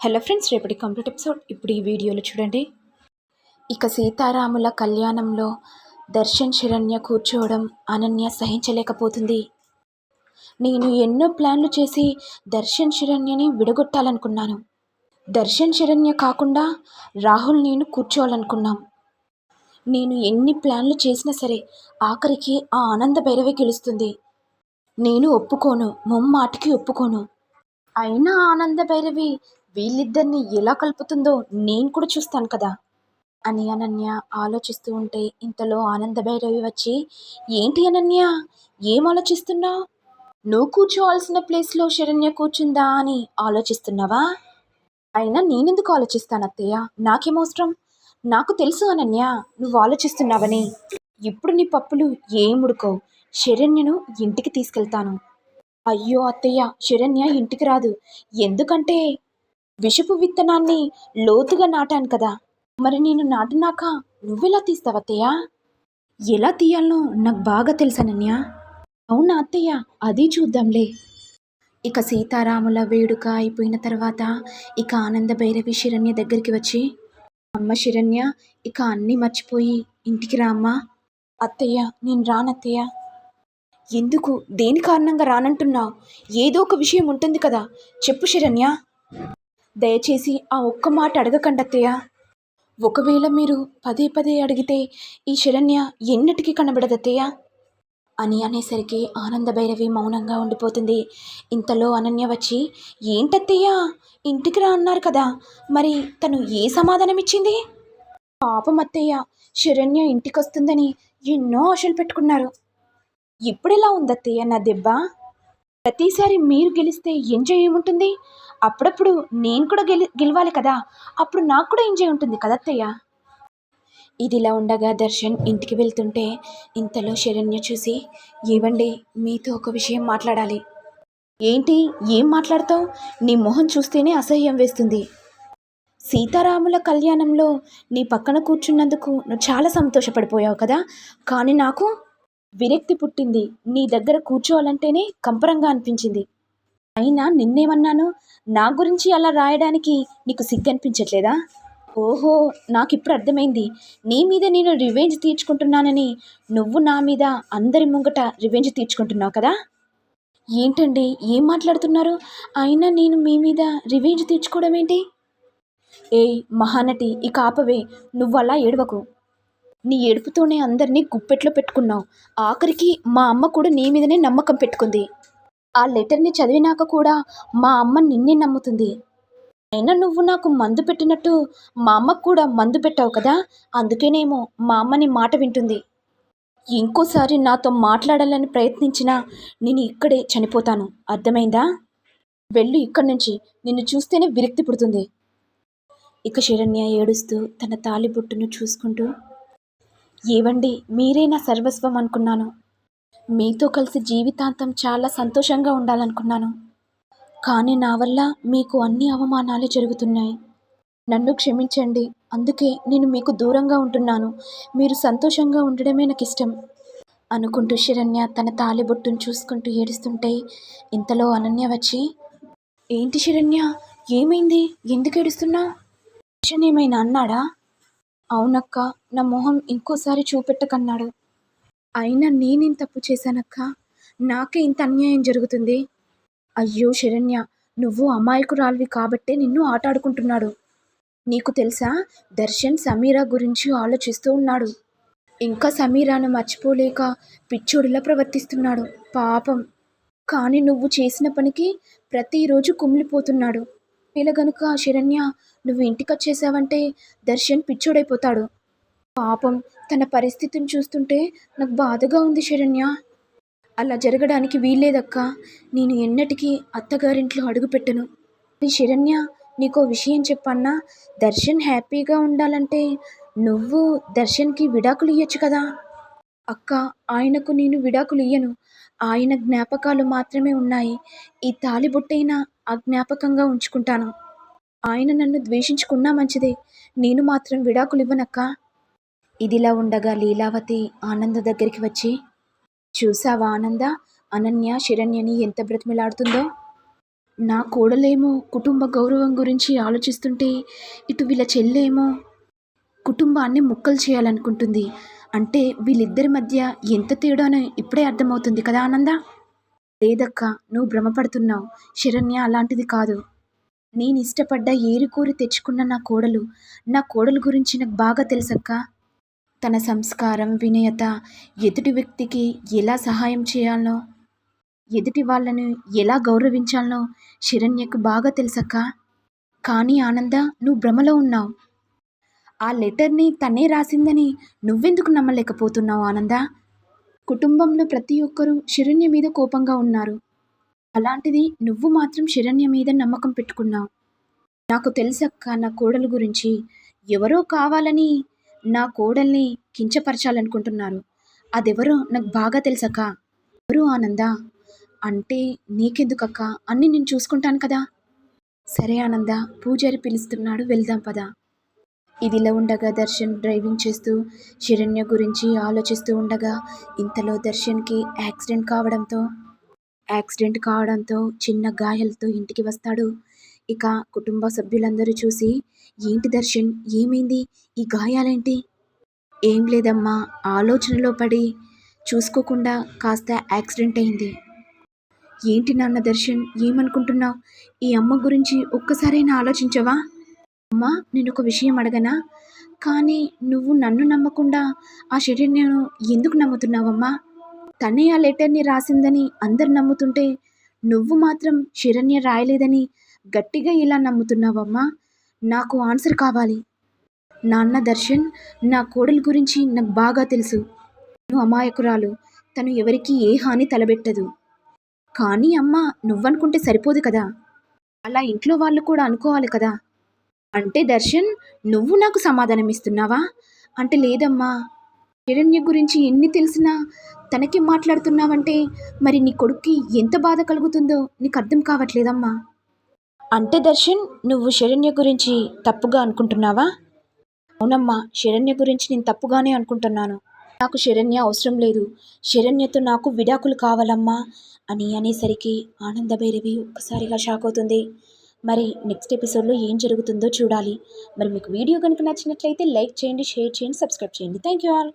Hello friends రేపటి complete episode. ఇప్పుడు ఈ వీడియోలో చూడండి. ఇక సీతారాముల కళ్యాణంలో దర్శన్ శరణ్య కూర్చోవడం అనన్య సహించలేకపోతుంది. నేను ఎన్నో ప్లాన్లు చేసి దర్శన్ శరణ్యని విడగొట్టాలనుకున్నాను. దర్శన్ శరణ్య కాకుండా రాహుల్ నేను కూర్చోవాలనుకున్నాం. నేను ఎన్ని ప్లాన్లు చేసినా సరే ఆఖరికి ఆ ఆనంద భైరవి గెలుస్తుంది. నేను ఒప్పుకోను మొమ్మాటికి ఒప్పుకోను. అయినా ఆనంద భైరవి వీళ్ళిద్దరిని ఎలా కలుపుతుందో నేను కూడా చూస్తాను కదా. అని అనన్య ఆలోచిస్తూ ఉంటే ఇంతలో ఆనందభైరవి వచ్చి ఏంటి అనన్య? ఏం ఆలోచిస్తున్నావు నువ్వు కూర్చోవాల్సిన ప్లేస్లో శరణ్య కూర్చుందా అని ఆలోచిస్తున్నావా? అయినా నేనెందుకు ఆలోచిస్తాను అత్తయ్య? నాకేమవసరం నాకు తెలుసు అనన్య నువ్వు ఆలోచిస్తున్నావని. ఇప్పుడు నీ పప్పులు ఏముడుకో శరణ్యను ఇంటికి తీసుకెళ్తాను. అయ్యో అత్తయ్య శరణ్య ఇంటికి రాదు. ఎందుకంటే విషపు విత్తనాన్ని లోతుగా నాటాను కదా. మరి నేను నాటినాక నువ్వెలా తీస్తావు అత్తయ్య? ఎలా తీయాలో నాకు బాగా తెలుసనన్య అవునా అత్తయ్య? అది చూద్దాంలే. ఇక సీతారాముల వేడుక అయిపోయిన తర్వాత ఇక ఆనంద భైరవి శిరణ్య దగ్గరికి వచ్చి అమ్మ శిరణ్య ఇక అన్నీ మర్చిపోయి ఇంటికి రామ్మా అత్తయ్య నేను రానత్తయ్య ఎందుకు? దేని కారణంగా రానంటున్నావు? ఏదో ఒక విషయం ఉంటుంది కదా. చెప్పు శిరణ్య. దయచేసి ఆ ఒక్క మాట అడగకండి ఒకవేళ మీరు పదే పదే అడిగితే ఈ శరణ్య ఎన్నటికీ కనబడదత్తయ్య అని అనేసరికి ఆనంద భైరవి మౌనంగా ఉండిపోతుంది. ఇంతలో అనన్య వచ్చి ఏంటత్తయ్య? ఇంటికి రా అన్నారు కదా. మరి తను ఏ సమాధానం ఇచ్చింది? పాపం అత్తయ్య. శరణ్య ఇంటికి వస్తుందని ఎన్నో ఆశలు పెట్టుకున్నారు. ఇప్పుడెలా ఉందత్తయ్య నా దెబ్బ? ప్రతిసారి మీరు గెలిస్తే ఎంజాయ్ ఏముంటుంది? అప్పుడప్పుడు నేను కూడా గెలి గెలవాలి కదా? అప్పుడు నాకు కూడా ఎంజాయ్ ఉంటుంది కదత్తయ్య ఇదిలా ఉండగా దర్శన్ ఇంటికి వెళ్తుంటే ఇంతలో శరణ్య చూసి ఇవ్వండి మీతో ఒక విషయం మాట్లాడాలి. ఏంటి? ఏం మాట్లాడతావు? నీ మొహం చూస్తేనే అసహ్యం వేస్తుంది. సీతారాముల కళ్యాణంలో నీ పక్కన కూర్చున్నందుకు నువ్వు చాలా సంతోషపడిపోయావు కదా? కానీ నాకు విరక్తి పుట్టింది. నీ దగ్గర కూర్చోవాలంటేనే కంపరంగా అనిపించింది. అయినా నిన్నేమన్నాను? నా గురించి అలా రాయడానికి నీకు సిగ్గు అనిపించట్లేదా ఓహో నాకు ఇప్పుడు అర్థమైంది. నీ మీద నేను రివెంజ్ తీర్చుకుంటున్నానని నువ్వు నా మీద అందరి ముంగట రివెంజ్ తీర్చుకుంటున్నావు కదా? ఏంటండి? ఏం మాట్లాడుతున్నారు? అయినా నేను మీ మీద రివెంజ్ తీర్చుకోవడం ఏంటి ఏయ్ మహానటి ఇక ఆపవే. నువ్వు అలా ఏడవకు. నీ ఏడుపుతోనే అందరినీ గుప్పెట్లో పెట్టుకున్నావు. ఆఖరికి మా అమ్మ కూడా నీ మీదనే నమ్మకం పెట్టుకుంది. ఆ లెటర్ని చదివినాక కూడా మా అమ్మ నిన్నే నమ్ముతుంది. అయినా నువ్వు నాకు మందు పెట్టినట్టు మా అమ్మకు కూడా మందు పెట్టావు కదా? అందుకేనేమో మా అమ్మని మాట వింటుంది. ఇంకోసారి నాతో మాట్లాడాలని ప్రయత్నించినా నేను ఇక్కడే చనిపోతాను. అర్థమైందా? వెళ్ళు ఇక్కడి నుంచి. నిన్ను చూస్తేనే విరక్తి పుడుతుంది. ఇక శరణ్య ఏడుస్తూ తన తాలిబొట్టును చూసుకుంటూ ఏవండి మీరే నా సర్వస్వం అనుకున్నాను. మీతో కలిసి జీవితాంతం చాలా సంతోషంగా ఉండాలనుకున్నాను. కానీ నా వల్ల మీకు అన్ని అవమానాలు జరుగుతున్నాయి. నన్ను క్షమించండి అందుకే నేను మీకు దూరంగా ఉంటున్నాను. మీరు సంతోషంగా ఉండడమే నాకు ఇష్టం అనుకుంటూ శరణ్య తన తాలిబొట్టును చూసుకుంటూ ఏడుస్తుంటే ఇంతలో అనన్య వచ్చి ఏంటి శరణ్య ఏమైంది? ఎందుకు ఏడుస్తున్నా? ఏమైనా అన్నాడా? అవునక్క నా మొహం ఇంకోసారి చూపెట్టకన్నాడు. అయినా నేనేం తప్పు చేశానక్క? నాకే ఇంత అన్యాయం జరుగుతుంది. అయ్యో శరణ్య నువ్వు అమాయకురాలివి కాబట్టే నిన్ను ఆటాడుకుంటున్నాడు. నీకు తెలుసా దర్శన్ సమీరా గురించి ఆలోచిస్తూ ఉన్నాడు. ఇంకా సమీరాను మర్చిపోలేక పిచ్చోడిలా ప్రవర్తిస్తున్నాడు. పాపం. కానీ నువ్వు చేసిన పనికి ప్రతిరోజు కుమిలిపోతున్నాడు. ఇలా గనుక శరణ్య నువ్వు ఇంటికి వచ్చేసావంటే దర్శన్ పిచ్చోడైపోతాడు. పాపం తన పరిస్థితిని చూస్తుంటే నాకు బాధగా ఉంది శరణ్య. అలా జరగడానికి వీల్లేదక్క. నేను ఎన్నటికీ అత్తగారింట్లో అడుగుపెట్టను. శరణ్య నీకో విషయం చెప్పన్నా దర్శన్ హ్యాపీగా ఉండాలంటే నువ్వు దర్శన్కి విడాకులు ఇవ్వచ్చు కదా. అక్క ఆయనకు నేను విడాకులు ఇయ్యను. ఆయన జ్ఞాపకాలు మాత్రమే ఉన్నాయి. ఈ తాలిబొట్టైనా ఆ జ్ఞాపకంగా ఉంచుకుంటాను. ఆయన నన్ను ద్వేషించుకున్నా మంచిదే. నేను మాత్రం విడాకులు ఇవ్వనక్క ఇదిలా ఉండగా లీలావతి ఆనంద దగ్గరికి వచ్చి చూసావా ఆనంద? అనన్య శరణ్యని ఎంత బ్రతిమిలాడుతుందో. నా కోడలేమో కుటుంబ గౌరవం గురించి ఆలోచిస్తుంటే ఇటు వీళ్ళ చెల్లేమో కుటుంబాన్ని ముక్కలు చేయాలనుకుంటుంది. అంటే వీళ్ళిద్దరి మధ్య ఎంత తేడానో ఇప్పుడే అర్థమవుతుంది కదా ఆనంద? లేదక్క నువ్వు భ్రమపడుతున్నావు. శరణ్య అలాంటిది కాదు. నేను ఇష్టపడ్డ ఏరుకోరి తెచ్చుకున్న నా కోడలు నా కోడలు గురించి నాకు బాగా తెలుసక్క. తన సంస్కారం వినయత ఎదుటి వ్యక్తికి ఎలా సహాయం చేయాలనో ఎదుటి వాళ్ళని ఎలా గౌరవించాలనో శరణ్యకు బాగా తెలుసక్క. కానీ ఆనంద నువ్వు భ్రమలో ఉన్నావు. ఆ లెటర్ని తనే రాసిందని నువ్వెందుకు నమ్మలేకపోతున్నావు ఆనంద? కుటుంబంలో ప్రతి ఒక్కరూ శరణ్య మీద కోపంగా ఉన్నారు. అలాంటిది నువ్వు మాత్రం శరణ్య మీద నమ్మకం పెట్టుకున్నావు. నాకు తెలుసక్క నా కోడలు గురించి. ఎవరో కావాలని నా కోడల్ని కించపరచాలనుకుంటున్నారు. అదెవరో నాకు బాగా తెలుసక్క. ఎవరు ఆనంద? అంటే నీకెందుకక్క? అన్నీ నేను చూసుకుంటాను కదా. సరే ఆనంద పూజారి పిలుస్తున్నాడు వెళ్దాం పదా. ఇదిలా ఉండగా దర్శన్ డ్రైవింగ్ చేస్తూ శరణ్య గురించి ఆలోచిస్తూ ఉండగా ఇంతలో దర్శన్కి యాక్సిడెంట్ కావడంతో యాక్సిడెంట్ కావడంతో చిన్న గాయాలతో ఇంటికి వస్తాడు. ఇక కుటుంబ సభ్యులందరూ చూసి ఏంటి దర్శన్? ఏమైంది? ఈ గాయాలేంటి? ఏం లేదమ్మా ఆలోచనలో పడి చూసుకోకుండా కాస్త యాక్సిడెంట్ అయింది. ఏంటి నాన్న దర్శన్? ఏమనుకుంటున్నావు? ఈ అమ్మ గురించి ఒక్కసారైనా ఆలోచించవా? అమ్మా నేను ఒక విషయం అడగనా? కానీ నువ్వు నన్ను నమ్మకుండా ఆ శరణ్యను ఎందుకు నమ్ముతున్నావమ్మా? తనే ఆ లెటర్ని రాసిందని అందరు నమ్ముతుంటే నువ్వు మాత్రం శరణ్య రాయలేదని గట్టిగా ఇలా నమ్ముతున్నావమ్మా? నాకు ఆన్సర్ కావాలి. నాన్న దర్శన్ నా కోడలి గురించి నాకు బాగా తెలుసు. నువ్వు అమాయకురాలు. తను ఎవరికి ఏ హాని తలబెట్టదు. కానీ అమ్మ నువ్వనుకుంటే సరిపోదు కదా. అలా ఇంట్లో వాళ్ళు కూడా అనుకోవాలి కదా. అంటే దర్శన్ నువ్వు నాకు సమాధానం ఇస్తున్నావా అంటే లేదమ్మా. హిరణ్య గురించి ఎన్ని తెలిసినా తనకి మాట్లాడుతున్నావంటే మరి నీ కొడుక్కి ఎంత బాధ కలుగుతుందో నీకు అర్థం కావట్లేదమ్మా. అంటే దర్శన్ నువ్వు శరణ్య గురించి తప్పుగా అనుకుంటున్నావా? అవునమ్మా శరణ్య గురించి నేను తప్పుగానే అనుకుంటున్నాను. నాకు శరణ్య అవసరం లేదు. శరణ్యతో నాకు విడాకులు కావాలమ్మా అని అనేసరికి ఆనందభైరవి ఒక్కసారిగా షాక్ అవుతుంది. మరి నెక్స్ట్ ఎపిసోడ్లో ఏం జరుగుతుందో చూడాలి. మరి మీకు వీడియో కనుక నచ్చినట్లయితే లైక్ చేయండి షేర్ చేయండి సబ్స్క్రైబ్ చేయండి. Thank you all.